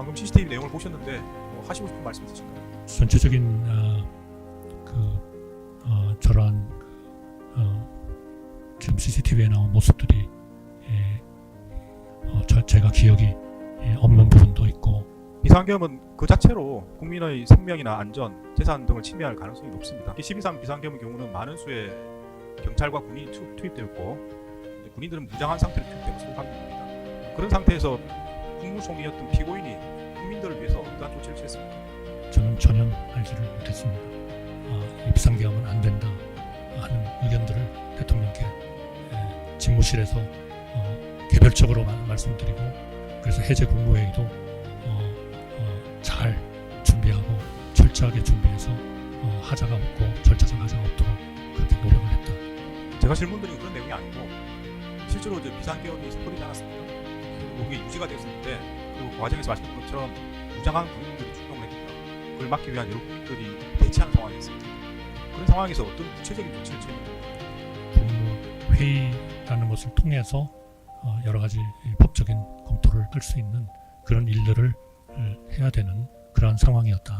방금 CCTV 내용을 보셨는데 뭐 하시고 싶은 말씀 있으신가요? 전체적인 어, 그 어, 저러한 어, 지금 CCTV에 나온 모습들이 예, 어, 저, 제가 기억이 예, 없는 부분도 있고 비상계엄은 그 자체로 국민의 생명이나 안전, 재산 등을 침해할 가능성이 높습니다. 12.3 비상계엄의 경우는 많은 수의 경찰과 군인이 투, 투입되었고 이제 군인들은 무장한 상태로 투입되고 소강입니다. 그런 상태에서 국무총리였던 피고인이 국민들을 위해서 어떠한 조치를 취했습니까? 저는 전혀 알지를 못했습니다. 어, 이 비상계엄은 안 된다 하는 의견들을 대통령께 예, 집무실에서 어, 개별적으로 마- 말씀드리고 그래서 해제 국무회의도 어, 어, 잘 준비하고 철저하게 준비해서 어, 하자가 없고 절차상 하자가 없도록 그렇게 노력을 했다. 제가 질문드린 그런 내용이 아니고 실제로 이제 비상계엄이 선포되지 않았습니까? 그게 유지가 그리고 그 과정에서 말씀드린 것처럼 무장한 군인들이 출동을 했습니다. 그걸 막기 위한 여러 국민들이 대치하는 상황이었습니다. 그런 상황에서 어떤 구체적인 조치를 취했는지 국무회의라는 것을 통해서 어, 여러 가지 법적인 검토를 할 수 있는 그런 일들을 어, 해야 되는 그러한 상황이었다.